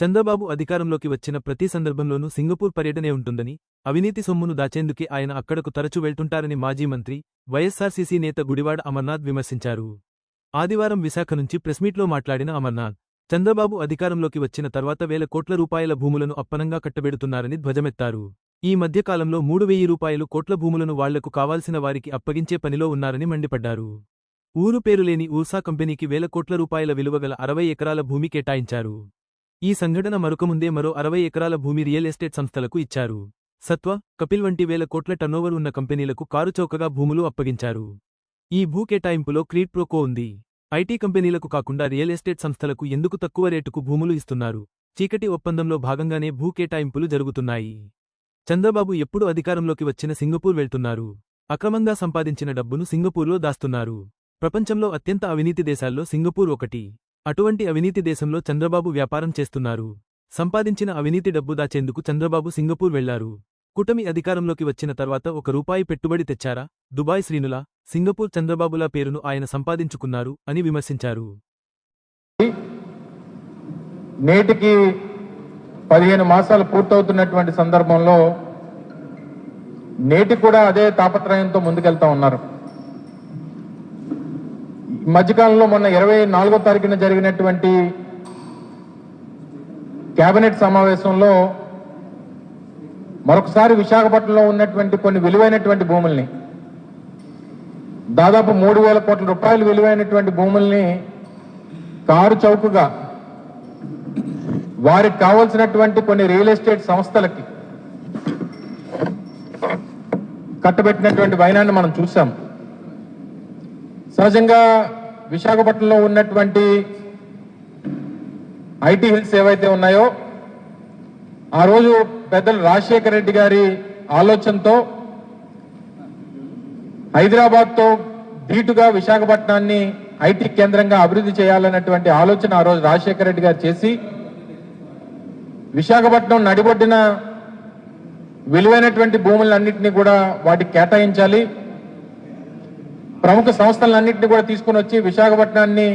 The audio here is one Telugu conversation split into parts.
చంద్రబాబు అధికారంలోకి వచ్చిన ప్రతి సందర్భంలోనూ సింగపూర్ పర్యటనే ఉంటుందని అవినీతి సొమ్మును దాచేందుకే ఆయన అక్కడకు తరచూ వెళ్తుంటారని మాజీ మంత్రి వైఎస్సార్సీసీ నేత గుడివాడ అమర్నాథ్ విమర్శించారు. ఆదివారం విశాఖ నుంచి ప్రెస్మీట్లో మాట్లాడిన అమర్నాథ్ చంద్రబాబు అధికారంలోకి వచ్చిన తర్వాత వేల కోట్ల రూపాయల భూములను అప్పనంగా కట్టబెడుతున్నారని ధ్వజమెత్తారు. ఈ మధ్యకాలంలో మూడు వెయ్యి రూపాయలు కోట్ల భూములను వాళ్ళకు కావాల్సిన వారికి అప్పగించే పనిలో ఉన్నారని మండిపడ్డారు. ఊరు పేరులేని ఊర్సా కంపెనీకి వేల కోట్ల రూపాయల విలువగల అరవై ఎకరాల భూమి కేటాయించారు. ఈ సంఘటన మరొకముందే మరో అరవై ఎకరాల భూమి రియల్ ఎస్టేట్ సంస్థలకు ఇచ్చారు. సత్వ కపిల్ వంటి వేల కోట్ల టర్నోవర్ ఉన్న కంపెనీలకు కారుచౌకగా భూములు అప్పగించారు. ఈ భూ కేటాయింపులో క్రీడ్ ప్రోకో ఉంది. ఐటీ కంపెనీలకు కాకుండా రియల్ ఎస్టేట్ సంస్థలకు ఎందుకు తక్కువ రేటుకు భూములు ఇస్తున్నారు? చీకటి ఒప్పందంలో భాగంగానే భూ కేటాయింపులు జరుగుతున్నాయి. చంద్రబాబు ఎప్పుడు అధికారంలోకి వచ్చిన సింగపూర్ వెళ్తున్నారు. అక్రమంగా సంపాదించిన డబ్బును సింగపూర్లో దాస్తున్నారు. ప్రపంచంలో అత్యంత అవినీతి దేశాల్లో సింగపూర్ ఒకటి. అటువంటి అవినీతి దేశంలో చంద్రబాబు వ్యాపారం చేస్తున్నారు. సంపాదించిన అవినీతి డబ్బు దాచేందుకు చంద్రబాబు సింగపూర్ వెళ్ళారు. కూటమి అధికారంలోకి వచ్చిన తర్వాత ఒక రూపాయి పెట్టుబడి తెచ్చారా? దుబాయ్ శ్రీనుల సింగపూర్ చంద్రబాబుల పేరును ఆయన సంపాదించుకున్నారు అని విమర్శించారు. నేటికి పదిహేను మాసాలు పూర్తవుతున్నటువంటి సందర్భంలో నేటి కూడా అదే తాపత్రయంతో ముందుకెళ్తా ఉన్నారు. ఈ మధ్యకాలంలో మొన్న ఇరవై నాలుగో తారీఖున జరిగినటువంటి కేబినెట్ సమావేశంలో మరొకసారి విశాఖపట్నంలో ఉన్నటువంటి కొన్ని విలువైనటువంటి భూముల్ని దాదాపు మూడు వేల కోట్ల రూపాయలు విలువైనటువంటి భూముల్ని కారు చౌకగా వారికి కావలసినటువంటి కొన్ని రియల్ ఎస్టేట్ సంస్థలకి కట్టబెట్టినటువంటి వైనాన్ని మనం చూసాం సహజంగా విశాఖపట్నంలో ఉన్నటువంటి ఐటీ హిల్స్ ఏవైతే ఉన్నాయో ఆ రోజు పెద్దలు రాజశేఖర రెడ్డి గారి ఆలోచనతో హైదరాబాద్తో ధీటుగా విశాఖపట్నాన్ని ఐటీ కేంద్రంగా అభివృద్ధి చేయాలన్నటువంటి ఆలోచన ఆ రోజు రాజశేఖర రెడ్డి గారు చేసి విశాఖపట్నం నడిబొడ్డిన విలువైనటువంటి భూములన్నింటినీ కూడా వాటికి కేటాయించాలి. ప్రముఖ సంస్థలన్నింటినీ కూడా తీసుకుని వచ్చి విశాఖపట్నాన్ని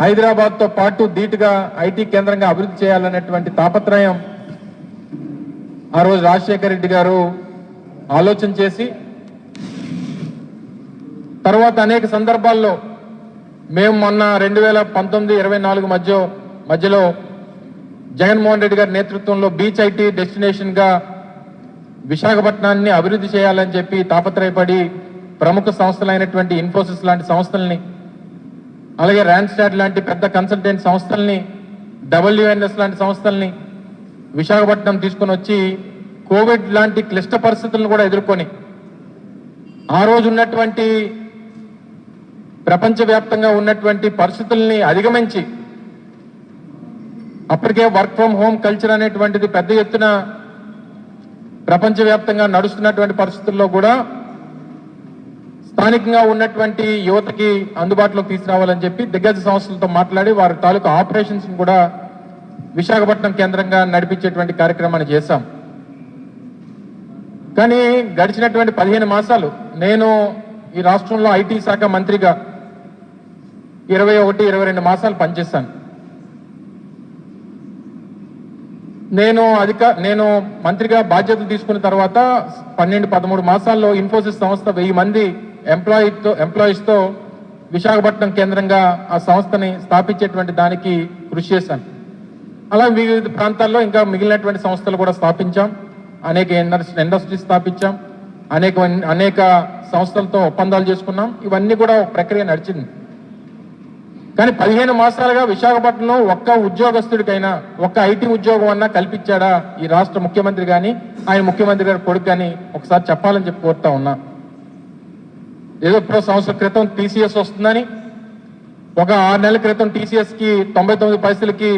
హైదరాబాద్తో పాటు ధీటుగా ఐటీ కేంద్రంగా అభివృద్ధి చేయాలనేటువంటి తాపత్రయం ఆ రోజు రాజశేఖర రెడ్డి గారు ఆలోచన చేసి తర్వాత అనేక సందర్భాల్లో మేము మొన్న రెండు వేల పంతొమ్మిది ఇరవై నాలుగు మధ్య మధ్యలో జగన్మోహన్ రెడ్డి గారి నేతృత్వంలో బీచ్ ఐటీ డెస్టినేషన్గా విశాఖపట్నాన్ని అభివృద్ధి చేయాలని చెప్పి తాపత్రయపడి ప్రముఖ సంస్థలైనటువంటి ఇన్ఫోసిస్ లాంటి సంస్థల్ని అలాగే ర్యాన్స్టాడ్ లాంటి పెద్ద కన్సల్టెంట్ సంస్థల్ని డబ్ల్యూఎన్ఎస్ లాంటి సంస్థల్ని విశాఖపట్నం తీసుకొని వచ్చి కోవిడ్ లాంటి క్లిష్ట పరిస్థితులను కూడా ఎదుర్కొని ఆ రోజు ఉన్నటువంటి ప్రపంచవ్యాప్తంగా ఉన్నటువంటి పరిస్థితుల్ని అధిగమించి అప్పటికే వర్క్ ఫ్రమ్ హోమ్ కల్చర్ అనేటువంటిది పెద్ద ఎత్తున ప్రపంచవ్యాప్తంగా నడుస్తున్నటువంటి పరిస్థితుల్లో కూడా స్థానికంగా ఉన్నటువంటి యువతకి అందుబాటులోకి తీసుకురావాలని చెప్పి దిగ్గజ సంస్థలతో మాట్లాడి వారి తాలూకు ఆపరేషన్స్ కూడా విశాఖపట్నం కేంద్రంగా నడిపించేటువంటి కార్యక్రమాన్ని చేశాం. కానీ గడిచినటువంటి పదిహేను మాసాలు నేను ఈ రాష్ట్రంలో ఐటీ శాఖ మంత్రిగా ఇరవై ఒకటి ఇరవై రెండు మాసాలు పనిచేశాను. నేను అధిక నేను మంత్రిగా బాధ్యతలు తీసుకున్న తర్వాత పన్నెండు పదమూడు మాసాల్లో ఇన్ఫోసిస్ సంస్థ వెయ్యి మంది ఎంప్లాయీతో ఎంప్లాయీస్తో విశాఖపట్నం కేంద్రంగా ఆ సంస్థని స్థాపించేటువంటి దానికి కృషి చేశాను. అలా వివిధ ప్రాంతాల్లో ఇంకా మిగిలినటువంటి సంస్థలు కూడా స్థాపించాం. అనేక ఇండస్ట్రీ స్థాపించాం. అనేక అనేక సంస్థలతో ఒప్పందాలు చేసుకున్నాం. ఇవన్నీ కూడా ఒక ప్రక్రియ నడిచింది. కానీ పదిహేను మాసాలుగా విశాఖపట్నంలో ఒక్క ఉద్యోగస్తుడికైనా ఒక్క ఐటీ ఉద్యోగం అన్నా కల్పించాడా ఈ రాష్ట్ర ముఖ్యమంత్రి కానీ ఆయన ముఖ్యమంత్రి గారి కొడుకు కానీ ఒకసారి చెప్పాలని చెప్పి కోరుతా ఉన్నా. ఏదో ఇప్పుడు సంవత్సరం క్రితం టీసీఎస్ వస్తుందని ఒక ఆరు నెలల క్రితం టీసీఎస్కి తొంభై తొమ్మిది పైసలకి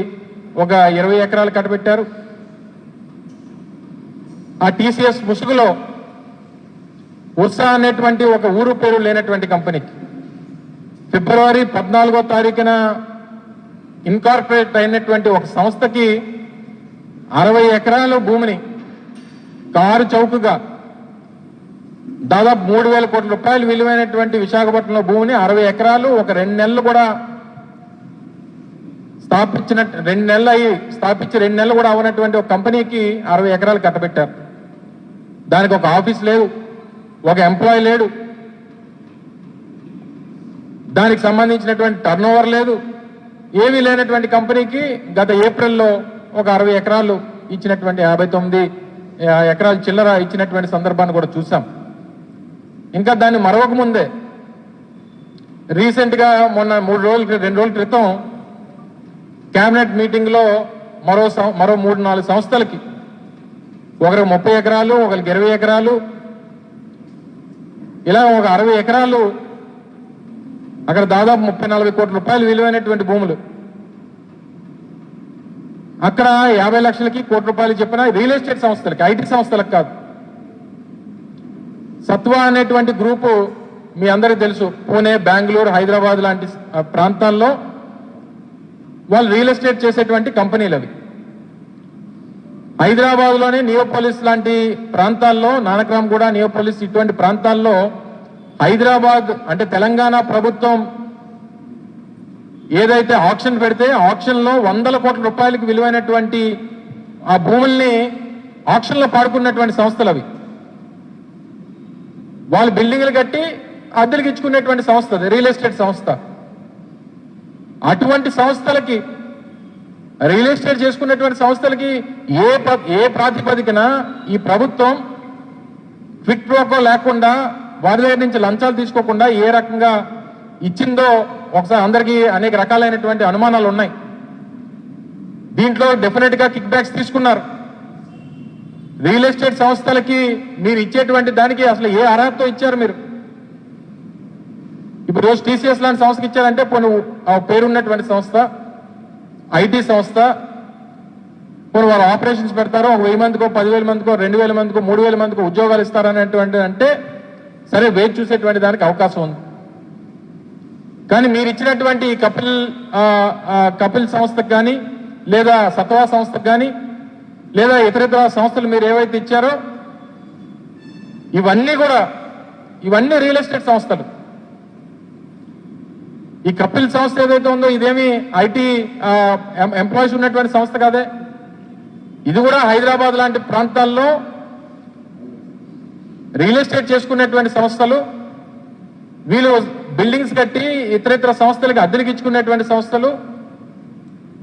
ఒక ఇరవై ఎకరాలు కట్టబెట్టారు. ఆ టీసీఎస్ ముసుగులో ఉర్సా అనేటువంటి ఒక ఊరు పేరు లేనటువంటి కంపెనీకి. ఫిబ్రవరి పద్నాలుగో తారీఖున ఇన్కార్పొరేట్ అయినటువంటి ఒక సంస్థకి అరవై ఎకరాల భూమిని కారు చౌకగా దాదాపు మూడు వేల కోట్ల రూపాయలు విలువైనటువంటి విశాఖపట్నంలో భూమిని అరవై ఎకరాలు ఒక రెండు నెలలు కూడా స్థాపించిన రెండు నెలలు అయ్యి స్థాపించి రెండు నెలలు కూడా అవనటువంటి ఒక కంపెనీకి అరవై ఎకరాలు కట్టబెట్టారు. దానికి ఒక ఆఫీస్ లేదు ఒక ఎంప్లాయీ లేడు. దానికి సంబంధించినటువంటి టర్న్ లేదు. ఏమీ లేనటువంటి కంపెనీకి గత ఏప్రిల్లో ఒక అరవై ఎకరాలు ఇచ్చినటువంటి యాభై తొమ్మిది ఎకరాలు చిల్లర ఇచ్చినటువంటి సందర్భాన్ని కూడా చూసాం. ఇంకా దాన్ని మరొక ముందే రీసెంట్గా మొన్న మూడు రోజుల రెండు రోజుల క్రితం క్యాబినెట్ మీటింగ్లో మరో సం- మరో మూడు నాలుగు సంస్థలకి ఒకరికి ముప్పై ఎకరాలు ఒకరికి ఇరవై ఎకరాలు ఇలా ఒక అరవై ఎకరాలు అక్కడ దాదాపు ముప్పై నలభై కోట్ల రూపాయలు విలువైనటువంటి భూములు. అక్కడ యాభై లక్షలకి కోటి రూపాయలు చెప్పిన రియల్ ఎస్టేట్ సంస్థలకి ఐటీ సంస్థలకు కాదు. సత్వా అనేటువంటి గ్రూపు మీ అందరికీ తెలుసు. పూణే బెంగళూరు హైదరాబాద్ లాంటి ప్రాంతాల్లో వాళ్ళు రియల్ ఎస్టేట్ చేసేటువంటి కంపెనీలు అవి. హైదరాబాద్లోనే నియోపోలిస్ లాంటి ప్రాంతాల్లో నానక్రామ్ కూడా నియోపోలిస్ ఇటువంటి ప్రాంతాల్లో హైదరాబాద్ అంటే తెలంగాణ ప్రభుత్వం ఏదైతే ఆప్షన్ పెడితే ఆప్షన్లో వందల కోట్ల రూపాయలకు విలువైనటువంటి ఆ భూముల్ని ఆప్షన్లో పాడుకున్నటువంటి సంస్థలు అవి. వాళ్ళు బిల్డింగ్లు కట్టి అద్దెలకు ఇచ్చుకునేటువంటి సంస్థ రియల్ ఎస్టేట్ సంస్థ. అటువంటి సంస్థలకి రియల్ ఎస్టేట్ చేసుకున్నటువంటి సంస్థలకి ఏ ఏ ప్రాతిపదికన ఈ ప్రభుత్వం ఫిట్ ప్రోకో లేకుండా వారి దగ్గర నుంచి లంచాలు తీసుకోకుండా ఏ రకంగా ఇచ్చిందో ఒకసారి అందరికీ అనేక రకాలైనటువంటి అనుమానాలు ఉన్నాయి. దీంట్లో డెఫినెట్గా కిక్ బ్యాక్స్ తీసుకున్నారు. రియల్ ఎస్టేట్ సంస్థలకి మీరు ఇచ్చేటువంటి దానికి అసలు ఏ అర్హతతో ఇచ్చారు మీరు? ఇప్పుడు రోజు టీసీఎస్ లాంటి సంస్థకి ఇచ్చారంటే పోను ఆ పేరున్నటువంటి సంస్థ ఐటీ సంస్థ పోను వారు ఆపరేషన్స్ పెడతారో ఒక వెయ్యి మందికో పదివేల మందికో రెండు వేల మందికో మూడు వేల మందికో ఉద్యోగాలు ఇస్తారనేటువంటి అంటే సరే వేచి చూసేటువంటి దానికి అవకాశం ఉంది. కానీ మీరు ఇచ్చినటువంటి కపిల్ కపిల్ సంస్థకు కానీ లేదా సత్వా సంస్థకు కానీ లేదా ఇతరితర సంస్థలు మీరు ఏవైతే ఇచ్చారో ఇవన్నీ కూడా ఇవన్నీ రియల్ ఎస్టేట్ సంస్థలు. ఈ కపిల్ సంస్థ ఏదైతే ఉందో ఇదేమి ఐటీ ఎంప్లాయీస్ ఉన్నటువంటి సంస్థ కాదే. ఇది కూడా హైదరాబాద్ లాంటి ప్రాంతాల్లో రియల్ ఎస్టేట్ చేసుకునేటువంటి సంస్థలు వీళ్ళు బిల్డింగ్స్ కట్టి ఇతరితర సంస్థలకి అద్దెలకు ఇచ్చుకునేటువంటి సంస్థలు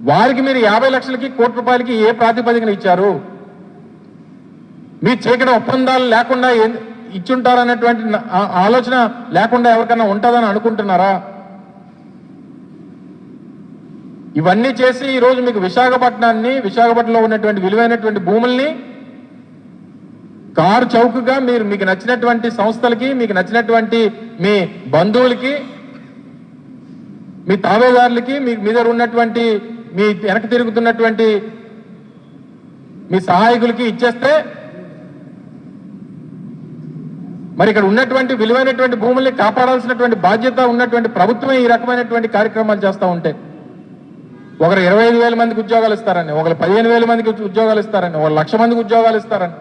వారికి మీరు యాభై లక్షలకి కోటి రూపాయలకి ఏ ప్రాతిపదికన ఇచ్చారు? మీ చీకటి ఒప్పందాలు లేకుండా ఇచ్చుంటారనేటువంటి ఆలోచన లేకుండా ఎవరికైనా ఉంటుందని అనుకుంటున్నారా? ఇవన్నీ చేసి ఈరోజు మీకు విశాఖపట్నాన్ని విశాఖపట్నంలో ఉన్నటువంటి విలువైనటువంటి భూముల్ని కారు చౌకగా మీరు మీకు నచ్చినటువంటి సంస్థలకి మీకు నచ్చినటువంటి మీ బంధువులకి మీ తావేదారులకి మీ మీద ఉన్నటువంటి మీ వెనక తిరుగుతున్నటువంటి మీ సహాయకులకి ఇచ్చేస్తే మరి ఇక్కడ ఉన్నటువంటి విలువైనటువంటి భూముల్ని కాపాడాల్సినటువంటి బాధ్యత ఉన్నటువంటి ప్రభుత్వం ఈ రకమైనటువంటి కార్యక్రమాలు చేస్తూ ఉంటే ఒకరు ఇరవై ఐదు వేల మందికి ఉద్యోగాలు ఇస్తారని ఒకరు పదిహేను వేల మందికి ఉద్యోగాలు ఇస్తారని ఒక లక్ష మందికి ఉద్యోగాలు ఇస్తారని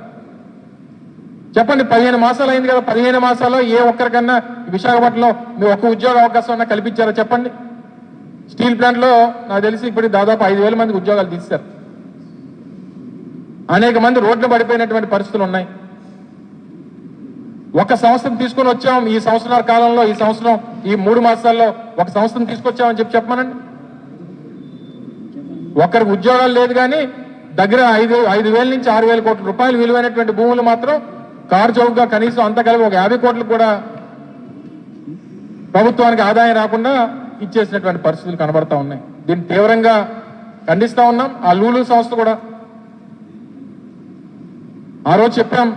చెప్పండి పదిహేను మాసాలు అయింది కదా పదిహేను మాసాల్లో ఏ ఒక్కరికన్నా విశాఖపట్నంలో మీ ఒక్క ఉద్యోగ అవకాశం కల్పించారా చెప్పండి? స్టీల్ ప్లాంట్లో నాకు తెలిసి ఇప్పుడు దాదాపు ఐదు వేల మందికి ఉద్యోగాలు తీశారు. అనేక మంది రోడ్లు పడిపోయినటువంటి పరిస్థితులు ఉన్నాయి. ఒక సంవత్సరం తీసుకొని వచ్చాం ఈ సంవత్సరాల కాలంలో ఈ సంవత్సరం ఈ మూడు మాసాల్లో ఒక సంవత్సరం తీసుకొచ్చామని చెప్పి చెప్పమనండి. ఒకరికి ఉద్యోగాలు లేదు కానీ దగ్గర ఐదు ఐదు వేల నుంచి ఆరు వేల కోట్ల రూపాయలు విలువైనటువంటి భూములు మాత్రం కారు చౌక్గా కనీసం అంత కలిపి ఒక యాభై కోట్లు కూడా ప్రభుత్వానికి ఆదాయం రాకుండా ఇచ్చేసినటువంటి పరిస్థితులు కనబడతా ఉన్నాయి. దీన్ని తీవ్రంగా ఖండిస్తూ ఉన్నాం. ఆ లూలు సంస్థ కూడా. ఆ రోజు చెప్పాం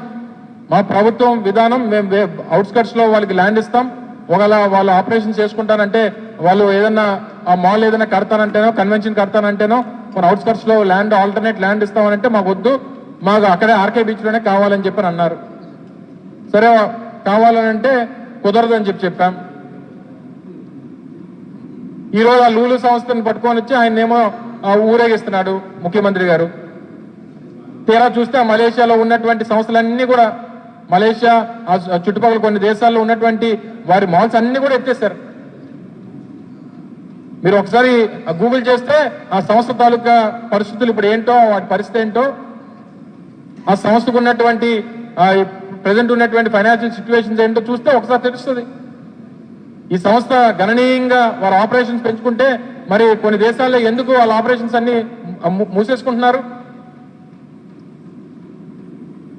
మా ప్రభుత్వం విధానం మేము అవుట్స్కట్స్లో వాళ్ళకి ల్యాండ్ ఇస్తాం. ఒకవేళ వాళ్ళు ఆపరేషన్ చేసుకుంటానంటే వాళ్ళు ఏదన్నా ఆ మాల్ ఏదైనా కడతానంటేనో కన్వెన్షన్ కడతానంటేనో మన అవుట్స్కట్స్లో ల్యాండ్ ఆల్టర్నేట్ ల్యాండ్ ఇస్తామనంటే మాకు వద్దు మాకు అక్కడే ఆర్కే బీచ్లోనే కావాలని చెప్పి అన్నారు. సరే కావాలనంటే కుదరదని చెప్పి చెప్పాం. ఈరోజు ఆ లూలు సంస్థను పట్టుకొని వచ్చి ఆయన ఏమో ఊరేగిస్తున్నాడు ముఖ్యమంత్రి గారు. తీరా చూస్తే మలేషియాలో ఉన్నటువంటి సంస్థలన్నీ కూడా మలేషియా ఆ చుట్టుపక్కల కొన్ని దేశాల్లో ఉన్నటువంటి వారి మాల్స్ అన్ని కూడా ఎత్తేసారు మీరు ఒకసారి గూగుల్ చేస్తే ఆ సంస్థ తాలూకా పరిస్థితులు ఇప్పుడు ఏంటో వాటి పరిస్థితి ఏంటో ఆ సంస్థకు ఉన్నటువంటి ప్రజెంట్ ఉన్నటువంటి ఫైనాన్షియల్ సిచ్యువేషన్స్ ఏంటో చూస్తే ఒకసారి తెలుస్తుంది. ఈ సంస్థ గణనీయంగా వారి ఆపరేషన్స్ పెంచుకుంటే మరి కొన్ని దేశాల్లో ఎందుకు వాళ్ళ ఆపరేషన్స్ అన్ని మూసేసుకుంటున్నారు?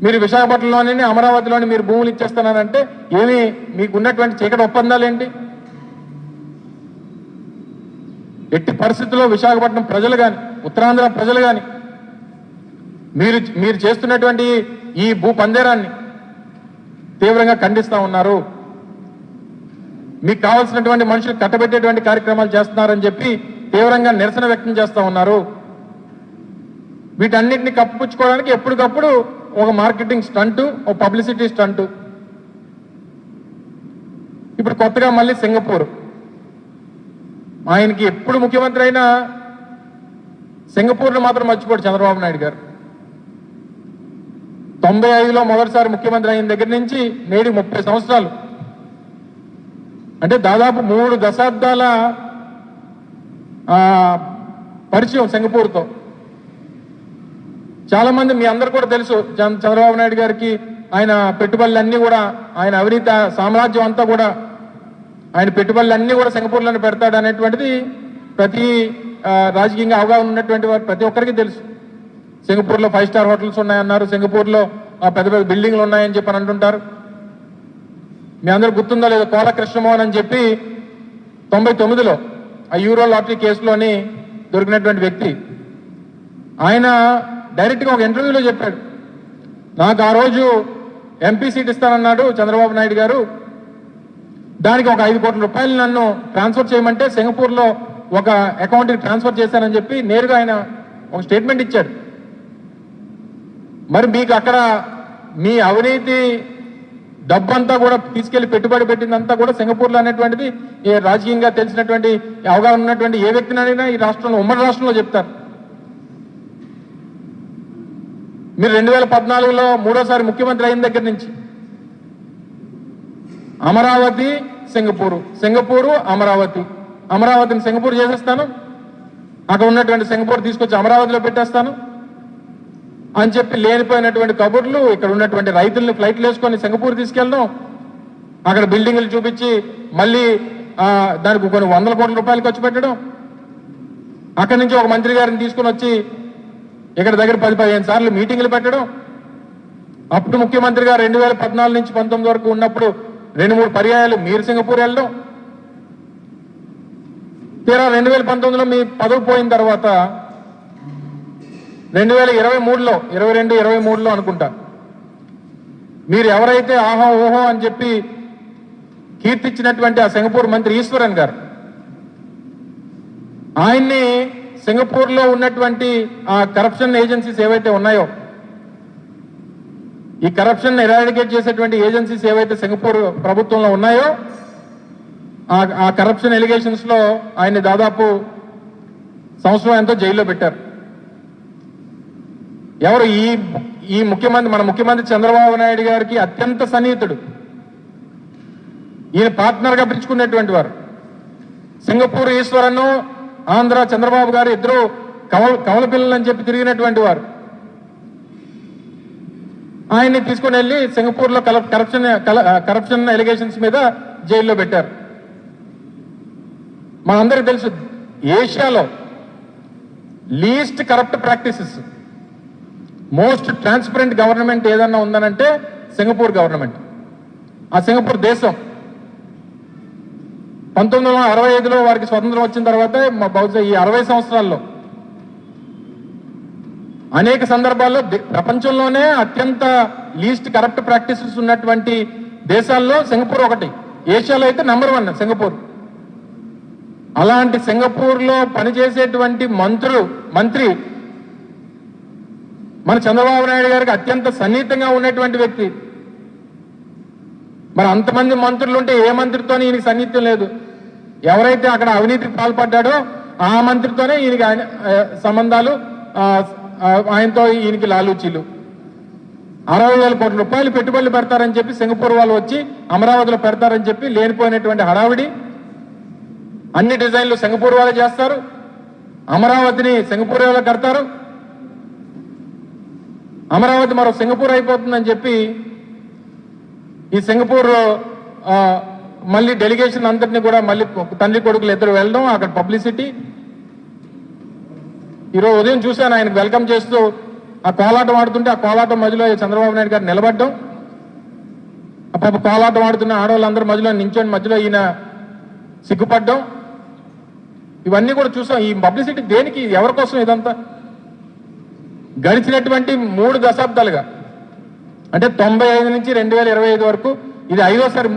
మీరు విశాఖపట్నంలోని అమరావతిలోని మీరు భూములు ఇచ్చేస్తున్నారంటే ఏమి మీకు ఉన్నటువంటి చీకటి ఒప్పందాలు ఏంటి ఎట్టి పరిస్థితుల్లో విశాఖపట్నం ప్రజలు కానీ ఉత్తరాంధ్ర ప్రజలు కానీ మీరు మీరు చేస్తున్నటువంటి ఈ భూ పందేరాన్ని తీవ్రంగా ఖండిస్తూ ఉన్నారు. మీకు కావాల్సినటువంటి మనుషులు కట్టబెట్టేటువంటి కార్యక్రమాలు చేస్తున్నారని చెప్పి తీవ్రంగా నిరసన వ్యక్తం చేస్తూ ఉన్నారు. వీటన్నిటిని కప్పుపుచ్చుకోవడానికి ఎప్పటికప్పుడు ఒక మార్కెటింగ్ స్టంటు ఒక పబ్లిసిటీ స్టంటు. ఇప్పుడు కొత్తగా మళ్ళీ సింగపూర్. ఆయనకి ఎప్పుడు ముఖ్యమంత్రి అయినా సింగపూర్ను మాత్రం మర్చిపోడు చంద్రబాబు నాయుడు గారు. తొంభై ఐదులో మొదటిసారి ముఖ్యమంత్రి అయిన దగ్గర నుంచి నేడు ముప్పై సంవత్సరాలు. అంటే దాదాపు మూడు దశాబ్దాల పరిచయం సింగపూర్తో. చాలా మంది మీ అందరు కూడా తెలుసు చంద్రబాబు నాయుడు గారికి ఆయన పెట్టుబడులన్నీ కూడా ఆయన అవినీతి సామ్రాజ్యం అంతా కూడా ఆయన పెట్టుబడులన్నీ కూడా సింగపూర్లోనే పెడతాడు అనేటువంటిది ప్రతి రాజకీయంగా అవగాహన ఉన్నటువంటి వారు ప్రతి ఒక్కరికి తెలుసు. సింగపూర్లో ఫైవ్ స్టార్ హోటల్స్ ఉన్నాయన్నారు. సింగపూర్లో పెద్ద పెద్ద బిల్డింగ్లు ఉన్నాయని చెప్పి అంటుంటారు. మీ అందరూ గుర్తుందో లేదో కోల కృష్ణమోహన్ అని చెప్పి తొంభై తొమ్మిదిలో ఆ యూరో లాటరీ కేసులోని దొరికినటువంటి వ్యక్తి. ఆయన డైరెక్ట్గా ఒక ఇంటర్వ్యూలో చెప్పాడు. నాకు ఆ రోజు ఎంపీ సీట్ ఇస్తానన్నాడు చంద్రబాబు నాయుడు గారు. దానికి ఒక ఐదు కోట్ల రూపాయలు నన్ను ట్రాన్స్ఫర్ చేయమంటే సింగపూర్లో ఒక అకౌంట్కి ట్రాన్స్ఫర్ చేశానని చెప్పి నేరుగా ఆయన ఒక స్టేట్మెంట్ ఇచ్చాడు. మరి మీకు అక్కడ మీ అవినీతి డబ్బంతా కూడా తీసుకెళ్ళి పెట్టుబడి పెట్టిందంతా కూడా సింగపూర్లో అనేటువంటిది ఏ రాజకీయంగా తెలిసినటువంటి అవగాహన ఉన్నటువంటి ఏ వ్యక్తినైనా ఈ రాష్ట్రంలో ఉమ్మడి రాష్ట్రంలో చెప్తారు. మీరు రెండు వేల పద్నాలుగులో మూడోసారి ముఖ్యమంత్రి అయిన దగ్గర నుంచి. అమరావతి సింగపూరు. సింగపూరు అమరావతి. అమరావతిని సింగపూర్ చేసేస్తాను. అక్కడ ఉన్నటువంటి సింగపూర్ తీసుకొచ్చి అమరావతిలో పెట్టేస్తాను. అని చెప్పి లేనిపోయినటువంటి కబుర్లు ఇక్కడ ఉన్నటువంటి రైతుల్ని ఫ్లైట్లు వేసుకొని సింగపూర్ తీసుకెళ్ళడం అక్కడ బిల్డింగ్లు చూపించి మళ్ళీ దానికి కొన్ని వందల కోట్ల రూపాయలు ఖర్చు పెట్టడం. అక్కడి నుంచి ఒక మంత్రి గారిని తీసుకొని వచ్చి ఇక్కడ దగ్గర పది పదిహేను సార్లు మీటింగ్లు పెట్టడం. అప్పుడు ముఖ్యమంత్రి గారు రెండు వేల పద్నాలుగు నుంచి పంతొమ్మిది వరకు ఉన్నప్పుడు రెండు మూడు పర్యాయాలు మీరు సింగపూర్ వెళ్ళడం. తీరా రెండు వేల పంతొమ్మిదిలో మీ పదవి పోయిన తర్వాత రెండు వేల ఇరవై మూడులో ఇరవై రెండు ఇరవై మూడులో అనుకుంటా. మీరు ఎవరైతే ఆహో ఓహో అని చెప్పి కీర్తిచ్చినటువంటి ఆ సింగపూర్ మంత్రి ఈశ్వరన్ గారు ఆయన్ని సింగపూర్లో ఉన్నటువంటి ఆ కరప్షన్ ఏజెన్సీస్ ఏవైతే ఉన్నాయో ఈ కరప్షన్ ఎరాడికేట్ చేసేటువంటి ఏజెన్సీస్ ఏవైతే సింగపూర్ ప్రభుత్వంలో ఉన్నాయో ఆ ఆ కరప్షన్ ఎలిగేషన్స్లో ఆయన్ని దాదాపు సంవత్సరం ఎంతో జైల్లో పెట్టారు. ఎవరు ఈ ఈ ముఖ్యమంత్రి మన ముఖ్యమంత్రి చంద్రబాబు నాయుడు గారికి అత్యంత సన్నిహితుడు. ఈయన పార్ట్నర్గా పిలుచుకునేటువంటి వారు. సింగపూర్ ఈశ్వరను ఆంధ్ర చంద్రబాబు గారు ఇద్దరు కమల కమల పిల్లలు అని చెప్పి తిరిగినటువంటి వారు. ఆయన్ని తీసుకుని వెళ్ళి సింగపూర్లో కరప్షన్ కరప్షన్ ఎలిగేషన్స్ మీద జైల్లో పెట్టారు. మనందరికీ తెలుసు ఏషియాలో least corrupt practices most transparent government ఏదన్నా ఉందనంటే సింగపూర్ గవర్నమెంట్. ఆ సింగపూర్ దేశం. పంతొమ్మిది వందల అరవై ఐదులో వారికి స్వతంత్రం వచ్చిన తర్వాత మా బహుశా ఈ అరవై సంవత్సరాల్లో. అనేక సందర్భాల్లో ప్రపంచంలోనే అత్యంత లీస్ట్ కరప్ట్ ప్రాక్టీసెస్ ఉన్నటువంటి దేశాల్లో సింగపూర్ ఒకటి. ఏషియాలో అయితే నెంబర్ వన్ సింగపూర్. అలాంటి సింగపూర్లో పనిచేసేటువంటి మంత్రులు మంత్రి మన చంద్రబాబు నాయుడు గారికి అత్యంత సన్నిహితంగా ఉన్నటువంటి వ్యక్తి. మరి అంతమంది మంత్రులు ఉంటే ఏ మంత్రితో ఈయనకి సన్నిహితం లేదు. ఎవరైతే అక్కడ అవినీతికి పాల్పడ్డాడో ఆ మంత్రితోనే ఈయనకి ఆయన సంబంధాలు ఆయనతో ఈయనకి లాలూచీలు. అరవై వేల కోట్ల రూపాయలు పెట్టుబడులు పెడతారని చెప్పి సింగపూర్ వాళ్ళు వచ్చి అమరావతిలో పెడతారని చెప్పి లేనిపోయినటువంటి హడావిడి. అన్ని డిజైన్లు సింగపూర్ వాళ్ళే చేస్తారు. అమరావతిని సింగపూర్ వాళ్ళు కడతారు. అమరావతి మరో సింగపూర్ అయిపోతుందని చెప్పి ఈ సింగపూర్ మళ్ళీ డెలిగేషన్ అందరినీ కూడా మళ్ళీ తండ్రి కొడుకులు ఇద్దరు వెళ్ళడం అక్కడ పబ్లిసిటీ ఈరోజు ఉదయం చూశాను ఆయనకు వెల్కమ్ చేస్తూ ఆ కోలాటం ఆడుతుంటే ఆ కోలాటం మధ్యలో చంద్రబాబు నాయుడు గారు నిలబడ్డం. ఆ పాప కోలాటం ఆడుతున్న ఆడవాళ్ళందరూ మధ్యలో నించొని మధ్యలో ఈయన సిగ్గుపడ్డం. ఇవన్నీ కూడా చూసాం. ఈ పబ్లిసిటీ దేనికి? ఎవరి కోసం ఇదంతా? గడిచినటువంటి మూడు దశాబ్దాలుగా అంటే తొంభై ఐదు నుంచి రెండు వేల ఇరవై ఐదు వరకు ఇది ఐదోసారి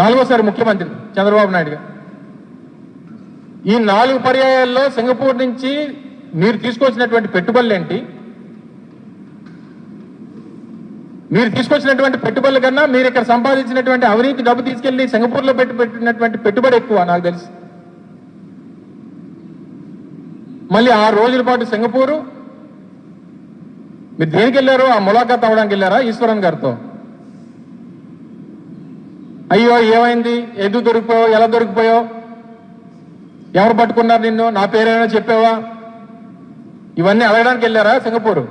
నాలుగోసారి ముఖ్యమంత్రి చంద్రబాబు నాయుడు గారు. ఈ నాలుగు పర్యాయాల్లో సింగపూర్ నుంచి మీరు తీసుకొచ్చినటువంటి పెట్టుబడులు ఏంటి? మీరు తీసుకొచ్చినటువంటి పెట్టుబడుల కన్నా మీరు ఇక్కడ సంపాదించినటువంటి అవినీతి డబ్బు తీసుకెళ్ళి సింగపూర్లో పెట్టి పెట్టినటువంటి పెట్టుబడి ఎక్కువ నాకు తెలుసు. మళ్ళీ ఆరు రోజుల పాటు సింగపూరు మీరు దేనికి వెళ్ళారు? ఆ ములాఖాత్ అవ్వడానికి వెళ్ళారా? ఈశ్వరన్ గారితో? అయ్యో ఏమైంది? ఎందుకు దొరికిపోయావు? ఎలా దొరికిపోయావు? ఎవరు పట్టుకున్నారు నిన్ను? నా పేరేమైనా చెప్పావా? ఇవన్నీ అడగడానికి వెళ్ళారా సింగపూర్?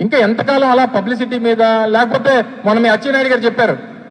ఇంకా ఎంతకాలం అలా పబ్లిసిటీ మీద? లేకపోతే మొన్న మీ అచ్చెన్నాయుడు గారు చెప్పారు